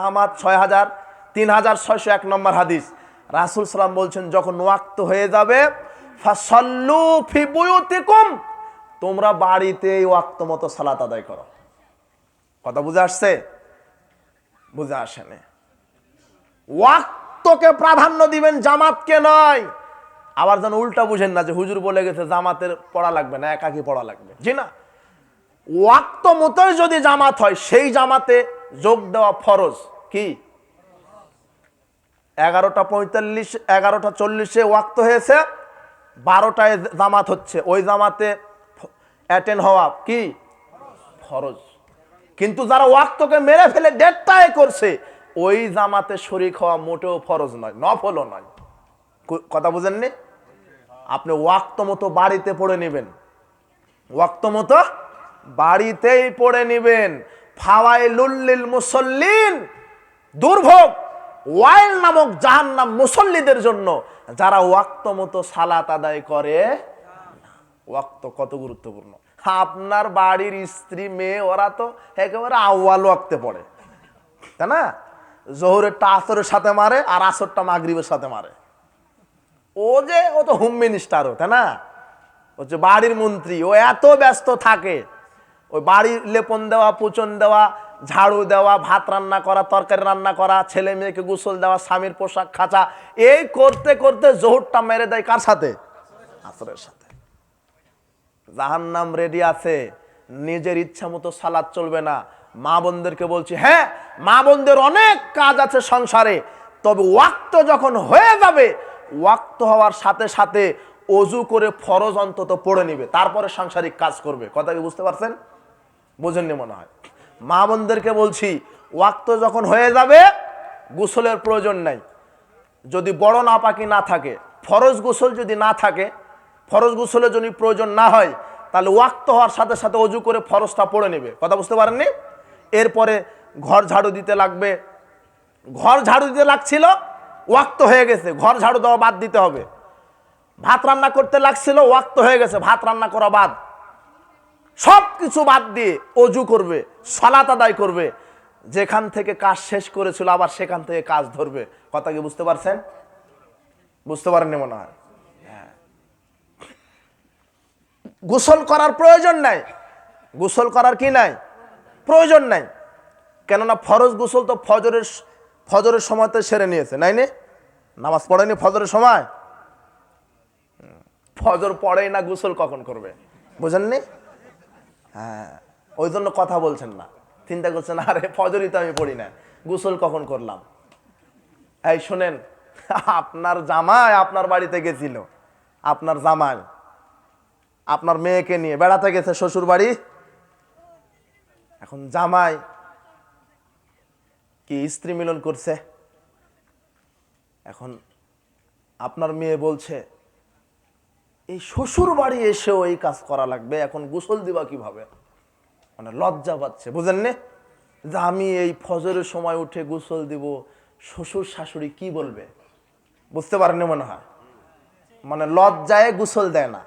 আহমাদ ছয় হাজার, তিন হাজার ছয়শো এক নম্বর হাদিস। রাসুল সালাম বলছেন, যখন ওয়াক্ত হয়ে যাবে তোমরা বাড়িতে ওয়াক্ত মতো সালাত আদায় করো। কথা বুঝে আসছে? বুঝে আসেনি ওয়াক্তকে প্রাধান্য দিবেন, জামাতকে নয়। আবার যেন উল্টা বুঝেন না যে হুজুর বলে গেছে, জামাতের পড়া লাগবে না, একাকি পড়া লাগবে। জি না। ওয়াক্ত মতোই যদি জামাত হয়, সেই জামাতে যোগ দেওয়া ফরজ কি? এগারোটা পঁয়তাল্লিশ, এগারোটা চল্লিশে ওয়াক্ত হয়েছে, বারোটায় জামাত হচ্ছে। ওই জামাতে অ্যাটেন্ড হওয়া কি? ফরজ। কিন্তু যারা ওয়াক্তকে মেরে ফেলে দেড়টায় করছে, ওই জামাতে শরিক হওয়া মোটেও ফরজ নয়, নফলও নয়। কথা বুঝেননি? আপনি ওয়াক্ত মতো বাড়িতে পড়ে নেবেন। ওয়াক্ত মতো বাড়িতেই পড়ে নিবেন। ফাওয়াইলুল্লিল মুসল্লিন দুর্ভোগ। ওয়াইল নামক জাহান্নাম মুসল্লিদের জন্য। যারা ওয়াক্ত মতো সালাত আদায় করে, ওয়াক্ত কত গুরুত্বপূর্ণ? আপনার বাড়ির স্ত্রী, মেয়ে, ওরা তো একেবারে আউয়াল ওয়াক্তে পড়ে। তাই না? জোহরেরটা আসরের সাথে মারে আর আসরটা মাগরিবের সাথে মারে। ও যে, ও তো হোম মিনিস্টারও, তাই না? হচ্ছে বাড়ির মন্ত্রী, ও এত ব্যস্ত থাকে। ওই বাড়ির লেপন দেওয়া, পুচন দেওয়া, ঝাড়ু দেওয়া, ভাত রান্না করা, তরকারি রান্না করা, ছেলে মেয়েকে গোসল দেওয়া, স্বামীর পোশাক খাঁচা, এই করতে করতে জোহরটা মেরে দেয় কার সাথে? আসরের সাথে। জাহান্নাম রেডি আছে, নিজের ইচ্ছা মতো সালাদ চলবে না। মা বোনদেরকে বলছি হ্যাঁ মা বোনদের অনেক কাজ আছে সংসারে, তবে ওয়াক্ত যখন হয়ে যাবে, ওয়াক্ত হওয়ার সাথে সাথে অজু করে ফরজ অন্তত পড়ে নিবে, তারপরে সাংসারিক কাজ করবে। কথা কি বুঝতে পারছেন? বোঝেননি মনে হয়। মা বোনদেরকে বলছি, ওয়াক্ত যখন হয়ে যাবে, গোসলের প্রয়োজন নাই। যদি বড় নাপাকি না থাকে, ফরজ গোসল যদি না থাকে, ফরজ গোসলের যদি প্রয়োজন না হয়, তাহলে ওয়াক্ত হওয়ার সাথে সাথে অজু করে ফরজটা পড়ে নেবে। কথা বুঝতে পারেননি? এরপরে ঘর ঝাড়ু দিতে লাগবে। ঘর ঝাড়ু দিতে লাগছিল, ওয়াক্ত হয়ে গেছে। ঘর ঝাড়ু দেওয়া বাদ দিতে হবে। ভাত রান্না করতে লাগছিল, ওয়াক্ত হয়ে গেছে। ভাত রান্না করা বাদ। সব কিছু বাদ দিয়ে অজু করবে, সলাত আদায় করবে, যেখান থেকে কাজ শেষ করেছিল আবার সেখান থেকে কাজ ধরবে। কথা কি বুঝতে পারছেন? বুঝতে পারেননি মনে হয়। হ্যাঁ। গোসল করার প্রয়োজন নাই। গোসল করার কি নাই? প্রয়োজন নাই। কেননা ফরজ গোসল তো ফজরের ফজরের সময়তে সেরে নিয়েছে, নাই নে? নামাজ পড়েনি ফজরের সময়? ফজর পড়েই না গোসল কখন করবে? বুঝেননি? হ্যাঁ ওই জন্য কথা বলছেন না। চিন্তা করছেন, আরে ফজরই তো আমি পড়ি না। গোসল কখন করলাম? এই শোনেন, আপনার জামাই আপনার বাড়িতে গেছিল। আপনার জামাই, আপনার মেয়েকে নিয়ে বেড়াতে গেছে শ্বশুর বাড়ি এখন জামাই কি স্ত্রী মিলন করছে? এখন আপনার মেয়ে বলছে এই শ্বশুর বাড়ি এসেও এই কাজ করা লাগবে, এখন গোসল দিবা কীভাবে? মানে লজ্জা পাচ্ছে বুঝেননি যে আমি এই ফজরের সময় উঠে গোসল দিব, শ্বশুর শাশুড়ি কি বলবে? বুঝতে পারেনি মনে হয়? মানে লজ্জায় গোসল দেয় না।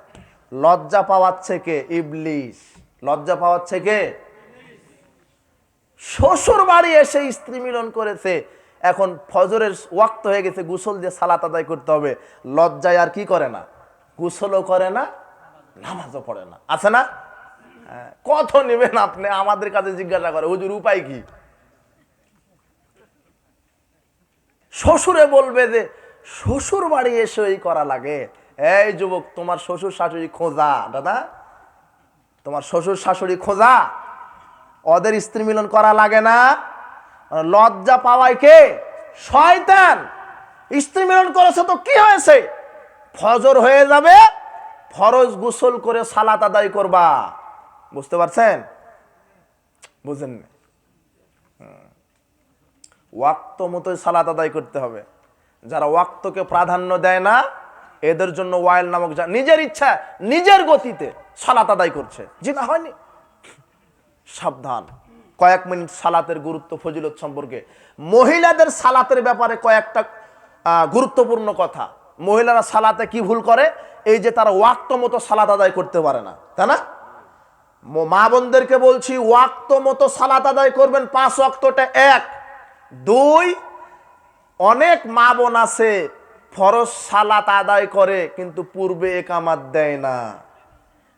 লজ্জা পাওয়াচ্ছে কে? ইবলিশ লজ্জা পাওয়াচ্ছে কে? শ্বশুর বাড়ি এসে স্ত্রী মিলন করেছে, এখন ফজরের ওয়াক্ত হয়ে গেছে, গোসল দিয়ে সালাত আদায় করতে হবে। লজ্জায় আর কি করে না? গোসলও করে না নামাজও পড়ে না। আছে না? হ্যাঁ, কত নেবেন আপনি? আমাদের কাছে জিজ্ঞাসা করে হুজুর উপায় কি? শ্বশুরে বলবে যে শ্বশুর বাড়ি এসে এই করা লাগে। এই যুবক তোমার শ্বশুর শাশুড়ি খোঁজা। দাদা তোমার শ্বশুর শাশুড়ি খোঁজা। ওদের স্ত্রী মিলন করা লাগে না। লজ্জা পাওয়ায় কে? শয়তান! স্ত্রী মিলন করেছে তো কি হয়েছে? ফজর হয়ে যাবে, ফরজ গোসল করে সালাত আদায় করবা। বুঝতে পারছেন? বুঝেন ওয়াক্ত মতোই সালাত আদায় করতে হবে। যারা ওয়াক্তকে প্রাধান্য দেয় না, এদের জন্য ওয়াইল নামক যা- নিজের ইচ্ছা, নিজের গতিতে সালাত আদায় করছে। জি না, হয়নি? সাবধান। কয়েক মিনিট সালাতের গুরুত্ব ফজিলত সম্পর্কে। মহিলাদের সালাতের ব্যাপারে কয়েকটা গুরুত্বপূর্ণ কথা। মহিলারা সালাতে কি ভুল করে? এই যে তারা ওয়াক্ত মতো সালাত আদায় করতে পারে না, তাই না? মা বোনদেরকে বলছি, ওয়াক্ত মতো সালাত আদায় করবেন, পাঁচ ওয়াক্তটা এক। দুই, অনেক মা বোন আছে, ফরজ সালাত আদায় করে, কিন্তু পূর্বে একামাত দেয় না।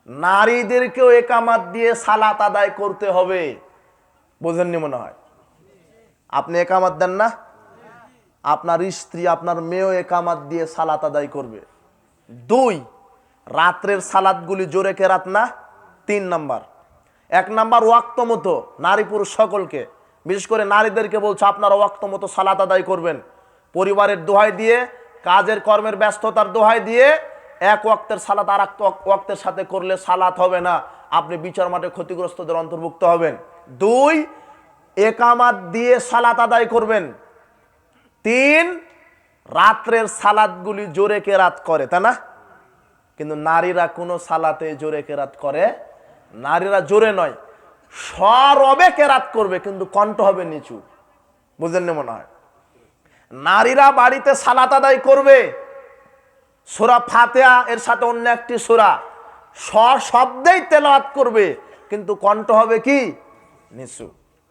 নারীদেরকেও একামাত দিয়ে সালাত আদায় করতে হবে। বোঝেননি মনে হয়? আপনি একামাত দেন না? আপনার স্ত্রী, আপনার মেয়েও একামাত দিয়ে সালাত আদায় করবে। দুই, রাত্রের সালাদগুলি জোরে কেরাত না? তিন নাম্বার। এক নাম্বার ওয়াক্ত মতো নারী পুরুষ সকলকে। বিশেষ করে নারীদেরকে বলছে, আপনারা ওয়াক্ত মতো সালাত আদায় করবেন। পরিবারের দোহাই দিয়ে, কাজের কর্মের ব্যস্ততার দোহাই দিয়ে এক ওয়াক্তের সালাত আর এক ওয়াক্তের সাথে করলে সালাত হবে না। আপনি বিচার মাঠে ক্ষতিগ্রস্তদের অন্তর্ভুক্ত হবেন। দুই, একামাত দিয়ে সালাত আদায় করবেন। তিন রাত্রের সালাদগুলি জোরে কেরাত করে, তাই না? কিন্তু নারীরা কোনো সালাতে জোরে কেরাত করে, নারীরা জোরে নয়, সরবে কেরাত করবে, কিন্তু কণ্ঠ হবে নিচু। বুঝলেন না মনে হয়? নারীরা বাড়িতে সালাত আদায় করবে। সোরা ফাতেহা, এর সাথে অন্য একটি সোরা শব্দেই তেলাওয়াত করবে, কিন্তু কণ্ঠ হবে কি? নিচু।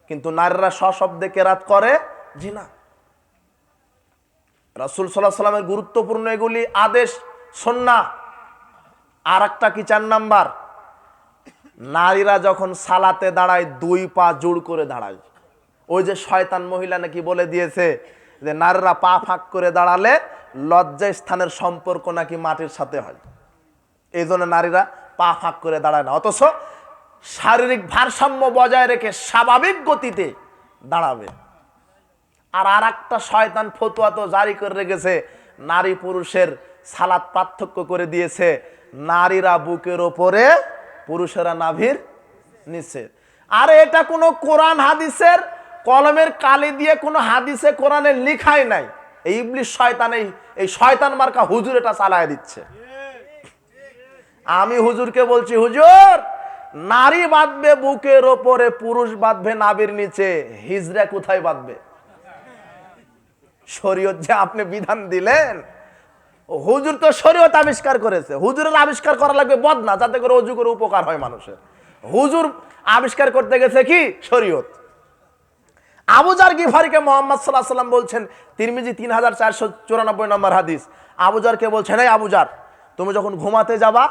কিন্তু নারীরা সশব্দে কেরাত করে জি না রাসুল সাল্লাহ সাল্লামের গুরুত্বপূর্ণ এগুলি আদেশ সন্না আর একটা কি চার নাম্বার? নারীরা যখন সালাতে দাঁড়ায়, দুই পা জোড় করে দাঁড়ায়। ওই যে শয়তান মহিলা নাকি বলে দিয়েছে যে, নারীরা পা ফাঁক করে দাঁড়ালে লজ্জা স্থানের সম্পর্ক নাকি মাটির সাথে হয়। এই জন্য নারীরা পা ফাঁক করে দাঁড়ায় না। অথচ শারীরিক ভারসাম্য বজায় রেখে স্বাভাবিক গতিতে দাঁড়াবে। আর আর একটা শয়তান ফতুয়া তো জারি করে রেখেছে। নারী পুরুষের সালাত পার্থক্য করে দিয়েছে। নারীরা বুকের ওপরে, পুরুষেরা নাভির নিচে। আর এটা কোনো কোরআন হাদিসের কলমের কালি দিয়ে কোনো হাদিসে কোরআনের লিখাই নাই। এই ইবলিশ শয়তান, এই এই শয়তান মার্কা হুজুর এটা চালায় দিচ্ছে। আমি হুজুরকে বলছি, হুজুর, নারী বাঁধবে বুকের ওপরে, পুরুষ বাঁধবে নাবির নিচে। হিজরা কোথায় বাঁধবে? শরীয়ত যে আপনি বিধান দিলেন, হুজুর তো শরীয়ত আবিষ্কার করেছে। হুজুরের আবিষ্কার করা লাগবে বদনা, যাতে করে অজু করে উপকার হয় মানুষের। হুজুর আবিষ্কার করতে গেছে কি? শরীয়ত। আবুজার গিফারিকে মোহাম্মদ সাল্লাহ সাল্লাম বলছেন, তিরমিজি তিন হাজার চারশো চুরানব্বই নম্বর হাদিস। আবুজারকে বলছেন, এই আবুজার তুমি যখন ঘুমাতে যাবা,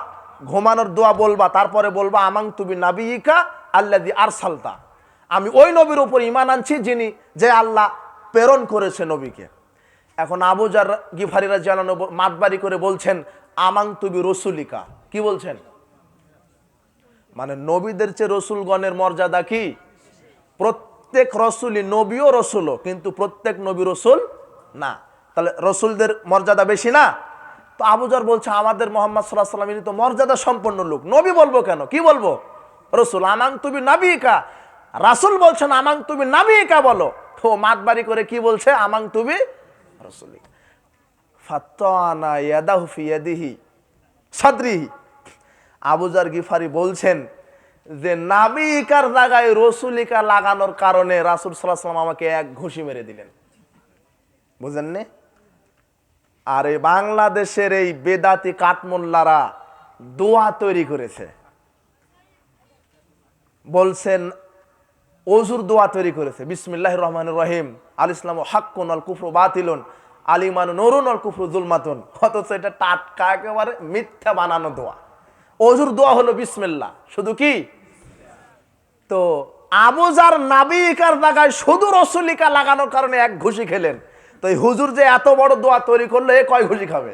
ঘুমানোর দোয়া বলবা, তারপরে বলবা আমাং তুমি নাবিকা আল্লাদি আরসালতা। আমি ওই নবীর উপর ইমান আনছি যিনি, যে আল্লাহ প্রেরণ করেছে নবীকে। এখন আবুজার গিফারিরা জানানো মাতবাড়ি করে বলছেন, আমাং তুমি রসুলিকা। কি বলছেন? মানে নবীদের চেয়ে রসুলগণের মর্যাদা কি? প্রত্যেক রসুলই নবীও রসুলও, কিন্তু প্রত্যেক নবী রসুল না। তাহলে রসুলদের মর্যাদা বেশি না? তো আবুজার বলছে, আমাদের মোহাম্মদ সাল্লাহ সাল্লাম ইনি তো মর্যাদা সম্পন্ন লোক। নবী বলব কেন? কি বলব? রসুল, আমাং তুমি নাবিকা। রাসুল বলছেন, আমাং তুমি নাবিকা বলো। তো মাতবাড়ি করে কি বলছে? আমাং তুমি রসুলিকা। ফাত্তানা ইয়াদাহু ফি আবুজার গিফারি বলছেন যে নাবিকার জায়গায় রসুলিকা লাগানোর কারণে রাসুল সাল্লাহ আমাকে এক ঘুষি মেরে দিলেন। বুঝেননি? আর এই বাংলাদেশের এই বেদাতি কাঠমোল্লারা দোয়া তৈরি করেছে। বলছেন অজুর দোয়া তৈরি করেছে। বিসমিল্লাহ রহমান রহিম। আল ইসলাম হাক্কুন আল কুফরু বাতিলুন। আলিমান নরুন আল কুফরু জুলমাতুন। অথচ এটা টাটকা, একেবারে মিথ্যা বানানো দোয়া। অজুর দোয়া হলো বিসমিল্লা শুধু কি? তো আবুজার নাবিকার জায়গায় শুধু রসুলিকা লাগানোর কারণে এক ঘুষি খেলেন। তো এই হুজুর যে এত বড় দোয়া তৈরি করলে, এ কয় ঘুষি খাবে?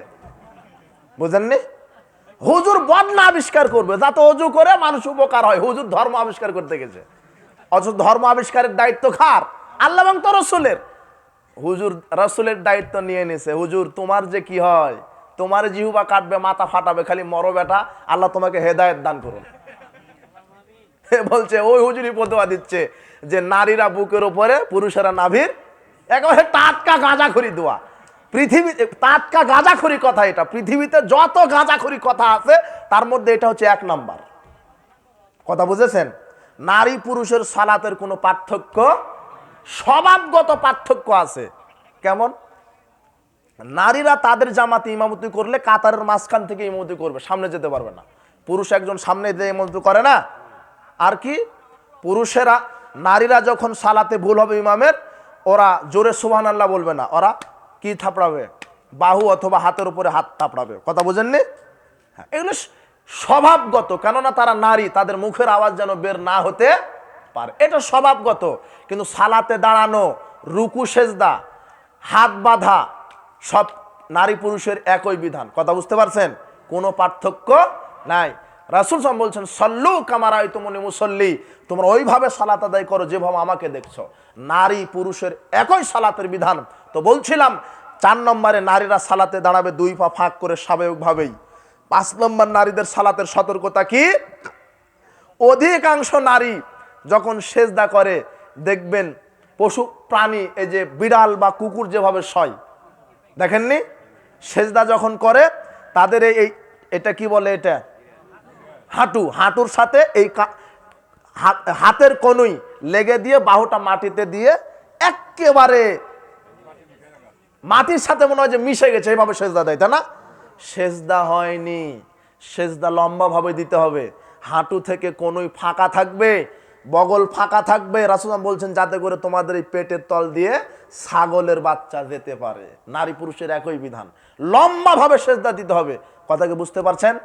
বুঝেননি? হুজুর বদনা আবিষ্কার করবে। যাতে অজু করে মানুষ উপকার হয়। হুজুর ধর্ম আবিষ্কার করতে গেছে। অথচ ধর্ম আবিষ্কারের দায়িত্ব খার আল্লাহ এবং তো রসুলের। হুজুর, রসুলের দায়িত্ব নিয়ে নিছে। হুজুর, তোমার যে কি হয়? তোমার জিহুবা কাটবে, মাথা ফাটাবে, খালি মরো বেটা, আল্লাহ তোমাকে হেদায়ত দান করুন। বলছে, ওই হুজুরি পদোয়া দিচ্ছে যে নারীরা বুকের ওপরে পুরুষেরা নাভির, একেবারে টাটকা গাঁজাখড়ি দোয়া। পৃথিবীতে টাটকা গাঁজাখড়ি কথা এটা। পৃথিবীতে যত গাঁজাখড়ি কথা আছে, তার মধ্যে এটা হচ্ছে এক নাম্বার। কথা বুঝেছেন? নারী পুরুষের সালাতের কোনো পার্থক্য? স্বভাবগত পার্থক্য আছে। কেমন? নারীরা তাদের জামাতে ইমামতি করলে কাতারের মাঝখান থেকে ইমামতি করবে, সামনে যেতে পারবে না। পুরুষ একজন সামনে দিয়ে ইমামতি করে না। আর কি? পুরুষেরা, নারীরা যখন সালাতে ভুল হবে ইমামের, ওরা জোরে সুবহান আল্লাহ বলবে না। ওরা কি থাপড়াবে? বাহু অথবা হাতের উপরে হাত থাপড়াবে। কথা বোঝেননি? হ্যাঁ এগুলো স্বভাবগত, কেননা তারা নারী, তাদের মুখের আওয়াজ যেন বের না হতে পারে। এটা স্বভাবগত, কিন্তু সালাতে দাঁড়ানো, রুকু, সেজদা, হাত বাঁধা, সব নারী পুরুষের একই বিধান। কথা বুঝতে পারছেন? কোনো পার্থক্য নাই। রাসুল সাম বলছেন, সল্লু কামারাই তুমনি মুসল্লি তোমরা ওইভাবে সালাত আদায় করো যেভাবে আমাকে দেখছ। নারী পুরুষের একই সালাতের বিধান। তো বলছিলাম, চার নম্বরে নারীরা সালাতে দাঁড়াবে, দুই পা ফাঁক করে স্বাভাবিকভাবেই। পাঁচ নম্বর নারীদের সালাতের সতর্কতা কি? অধিকাংশ নারী যখন সেজদা করে, দেখবেন পশু প্রাণী, এই যে বিড়াল বা কুকুর যেভাবে সয় দেখেননি? সেজদা যখন করে, তাদের এই এটা কি বলে এটা? হাঁটু, হাঁটুর সাথে এই হাতের কনুই লেগে দিয়ে বাহুটা মাটিতে দিয়ে একেবারে মাটির সাথে মনে হয় যে মিশে গেছে, এইভাবে সেজদা দেয়, তাই না? সেজদা হয়নি। সেজদা লম্বাভাবে দিতে হবে। হাঁটু থেকে কোনোই ফাঁকা থাকবে, বগল ফাঁকা থাকবে। রাসুলাম বলছেন, যাতে করে তোমাদের এই পেটের তল দিয়ে ছাগলের বাচ্চা যেতে পারে। নারী পুরুষের একই বিধান। লম্বাভাবে সেজদা দিতে হবে। কথা কি বুঝতে পারছেন?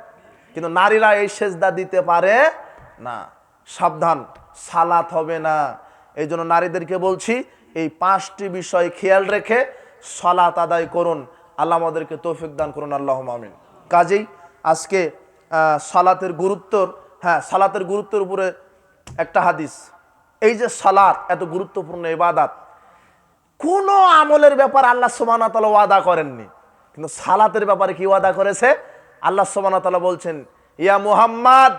কিন্তু নারীরা এই সেজদা দিতে পারে না। সাবধান, সালাত হবে না। এই জন্য নারীদেরকে বলছি, এই পাঁচটি বিষয় খেয়াল রেখে সলাত আদায় করুন। আল্লাহ আমাদেরকে তৌফিক দান করুন আল্লাহ আমিন। কাজেই আজকে সালাতের গুরুত্বর হ্যাঁ সালাতের গুরুত্বের উপরে একটা হাদিস। এই যে সালাত, এত গুরুত্বপূর্ণ ইবাদাত, কোনো আমলের ব্যাপার আল্লাহ সোমানা তালা ওয়াদা করেননি। কিন্তু সালাতের ব্যাপারে কি ওয়াদা করেছে? আল্লাহ সোমানা তালা বলছেন, ইয়া মুহাম্মদ,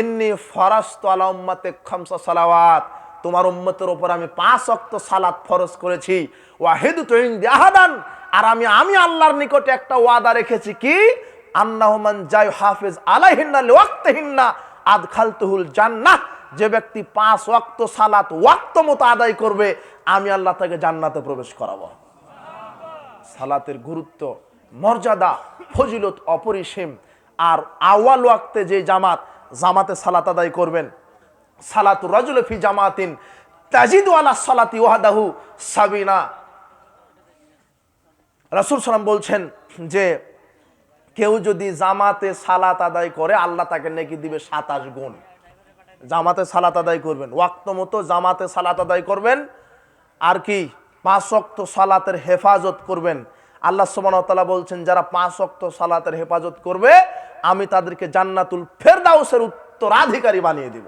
ইন্নি ফরাস্ত আলা উম্মাতে খামসা সালাওয়াত। তোমার উম্মতের ওপর আমি পাঁচ অক্ত সালাত ফরজ করেছি। ওয়াহিদু তুইন আহাদান আর আমি আমি আল্লাহর নিকটে একটা ওয়াদা রেখেছি কি? আন্নাহমান জাই হাফিজ আলাইহিন্না লিওয়াক্তিহিন্না আদখালতুহুল জান্নাহ। যে ব্যক্তি পাঁচ ওয়াক্ত সালাত ওয়াক্ত মতো আদায় করবে, আমি আল্লাহ তাকে জান্নাতে প্রবেশ করাবো। সালাতের গুরুত্ব, মর্যাদা, ফজিলত অপরিসীম। আর আওয়াল ওয়াক্তে যে জামাত, জামাতে সালাত আদায় করবেন। সালাতু রাজুল ফি জামাতিন তাজিদু আলা সালাতি ওয়াহদাহু সাবিনা রাসূল সাল্লাম বলছেন যে কেউ যদি জামাতে সালাত আদায় করে, আল্লাহ তাকে নেকি দিবে সাতাশ গুণ। জামাতে সালাত আদায় করবেন। ওয়াক্ত মতো জামাতে সালাত আদায় করবেন। আর কি, পাঁচ অক্ত সালাতের হেফাজত করবেন। আল্লাহ সুবহানাহু বলছেন, যারা পাঁচ অক্ত সালাতের হেফাজত করবে, আমি তাদেরকে জান্নাতুল ফেরদাউসের উত্তরাধিকারী বানিয়ে দিব।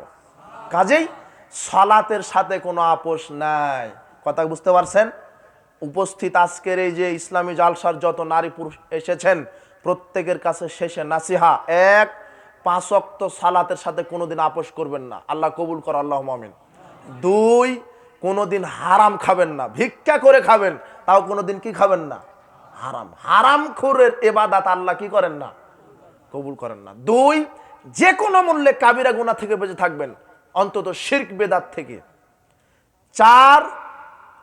কাজেই সালাতের সাথে কোনো আপোষ নাই। কথা বুঝতে পারছেন? উপস্থিত আজকের এই যে ইসলামী জালসার যত নারী পুরুষ এসেছেন, প্রত্যেকের কাছে শেষে নাসিহা। এক, পাঁচ অক্ত সালাতের সাথে কোনোদিন আপোষ করবেন না। আল্লাহ কবুল কর আল্লাহ মামিন দুই, কোনোদিন হারাম খাবেন না। ভিক্ষা করে খাবেন, তাও কোনোদিন কি খাবেন না? হারাম। হারাম খুরের এবাদাত আল্লাহ কি করেন না? কবুল করেন না। দুই যে কোনো মূল্যে কাবিরা গুণা থেকে বেঁচে থাকবেন, অন্তত শির্ক বেদাত থেকে। চার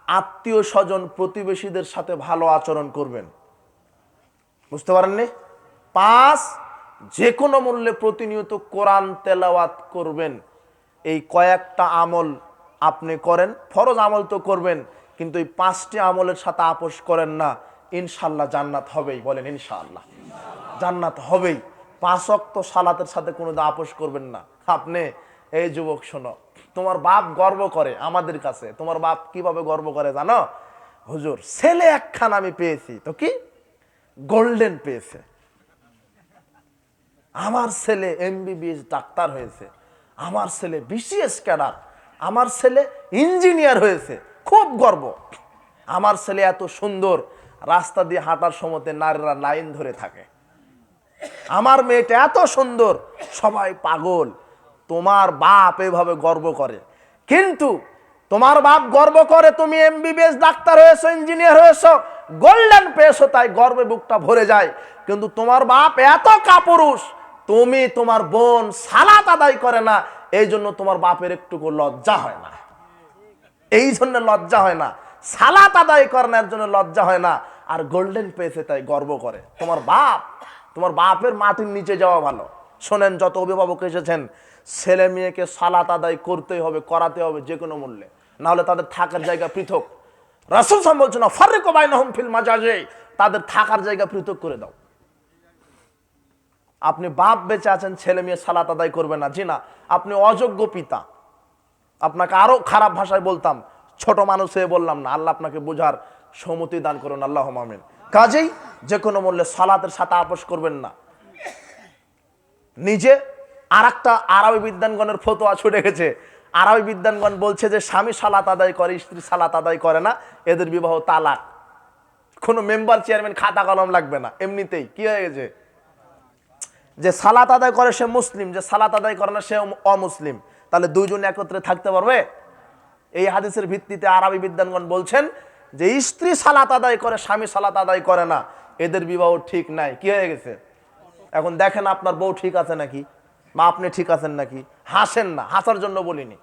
আত্মীয় স্বজন প্রতিবেশীদের সাথে ভালো আচরণ করবেন। বুঝতে পারেননি? পাঁচ যে কোনো মূল্যে প্রতিনিয়ত কোরআন তেলাওয়াত করবেন। এই কয়েকটা আমল আপনি করেন, ফরজ আমল তো করবেন, কিন্তু এই পাঁচটি আমলের সাথে আপোষ করেন না ইনশাল্লাহ জান্নাত হবেই, বলেন ইনশাআল্লাহ। জান্নাত হবেই। পাঁচ অক্ত সালাতের সাথে কোনো আপোষ করবেন না। আপনি, এই যুবক শোনো তোমার বাপ গর্ব করে আমাদের কাছে। তোমার বাপ কীভাবে গর্ব করে জানো? হুজুর, ছেলে একখান আমি পেয়েছি। তো কি? গোল্ডেন পেয়েছে। আমার ছেলে এমবিবিএস ডাক্তার হয়েছে। আমার ছেলে বিসিএস ক্যাডার আমার ছেলে ইঞ্জিনিয়ার হয়েছে। খুব গর্ব। আমার ছেলে এত সুন্দর। রাস্তা দিয়ে হাঁটার সময়তে নারীরা লাইন ধরে থাকে। আমার মেয়েটা এত সুন্দর। সবাই পাগল। তোমার বাপ এভাবে গর্ব করে। কিন্তু তোমার বাপ গর্ব করে, তুমি এমবিবিএস ডাক্তার হয়েছো ইঞ্জিনিয়ার হয়েছো গোল্ডেন পেয়েছ তাই গর্বে বুকটা ভরে যায়। কিন্তু তোমার বাপ এত কাপুরুষ, তুমি তোমার বোন সালাত আদায় করে না, এই জন্য তোমার বাপের একটুকু লজ্জা হয় না। এই জন্য লজ্জা হয় না। সালাত আদায় করানোর জন্য লজ্জা হয় না। আর গোল্ডেন পেয়েছে তাই গর্ব করে। তোমার বাপ, তোমার বাপের মাটির নিচে যাওয়া ভালো। শোনেন, যত অভিভাবক এসেছেন ছেলে মেয়েকে সালাত আদায় করতেই হবে করাতে হবে যে কোনো মূল্যে। নাহলে তাদের থাকার জায়গা পৃথক। রাসুল সাম বলছে না ফারে কবাই নহম ফিল মাজাজে, তাদের থাকার জায়গা পৃথক করে দাও। আপনি বাপ বেঁচে আছেন, ছেলে মেয়ে সালাত আদায় করবে না। জি না, আপনি অযোগ্য পিতা। আপনাকে আরও খারাপ ভাষায় বলতাম, ছোট মানুষ হয়ে বললাম না, আল্লাহ আপনাকে বোঝার সমতি দান করুন আল্লাহ মামিন কাজেই যে কোনো মূল্যে সালাতের সাথে আপোষ করবেন না। নিজে আর একটা আরবি বিদ্যানগণের ফতোয়া ছুটে গেছে। আরবি বিদ্যানগণ বলছে যে, স্বামী সালাত আদায় করে, স্ত্রী সালাত আদায় করে না, এদের বিবাহ তালাক। কোনো মেম্বার চেয়ারম্যান খাতা কলম লাগবে না, এমনিতেই। কি হয়ে গেছে? যে সালাত আদায় করে সে মুসলিম, যে সালাত আদায় করে না সে অমুসলিম। তাহলে দুইজন একত্রে থাকতে পারবে? এই হাদিসের ভিত্তিতে আরবি বিদ্যানগণ বলছেন যে, স্ত্রী সালাত আদায় করে, স্বামী সালাত আদায় করে না, এদের বিবাহ ঠিক নাই। কি হয়ে গেছে? এখন দেখেন আপনার বউ ঠিক আছে নাকি? বা আপনি ঠিক আছেন নাকি? হাসেন না হাসার জন্য বলিনি।